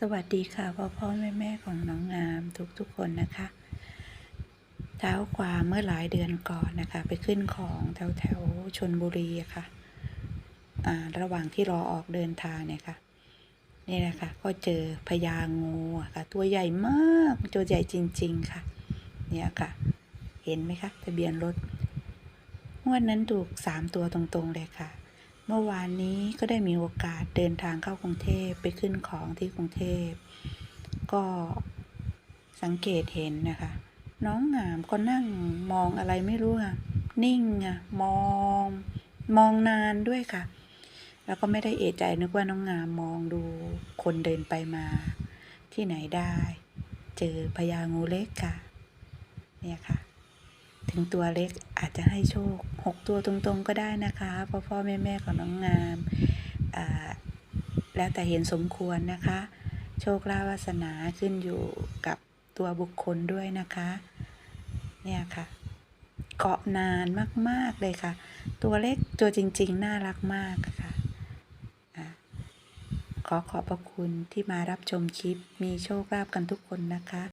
สวัสดีค่ะพ่อพ่อแม่แม่ของน้องงามทุกทุกๆคนนะคะเท้าความเมื่อหลายเดือนก่อนนะคะ ไปขึ้นของแถวแถวชนบุรีะค่ะอ่าระหว่างที่รอออกเดินทางเนี่ยค่ะนี่นะคะก็เจอพญางูอะค่ะ ตัวใหญ่มากตัวใหญ่จริง ๆค่ะ เนี่ยค่ะ เห็นไหมคะทะเบียนรถงวดนั้นถูกสามตัวตรงๆเลยค่ะ เมื่อวานนี้ก็ได้มีโอกาสเดินทางเข้ากรุงเทพไปขึ้นของที่กรุงเทพ ก็สังเกตเห็นนะคะ น้องงามก็นั่งมองอะไรไม่รู้ค่ะ นิ่งอะมอง มองนานด้วยค่ะ แล้วก็ไม่ได้เอะใจนึกว่าน้องงามมองดูคนเดินไปมา ที่ไหนได้ เจอพญางูเล็กค่ะ เนี่ยค่ะ ถึงตัวเล็กอาจจะให้โชคหกตัวตรงๆก็ได้นะคะพ่อพ่อแม่แม่ของน้องงามอ่าแล้วแต่เห็นสมควรนะคะ โชคลาภวาสนาขึ้นอยู่กับตัวบุคคลด้วยนะคะ เนี่ยค่ะเกาะนานมากๆเลยค่ะ ตัวเล็กตัวจริง ๆ น่ารักมากค่ะอะขอขอบพระคุณที่มารับชมคลิปมีโชคลาภกันทุกคนนะคะ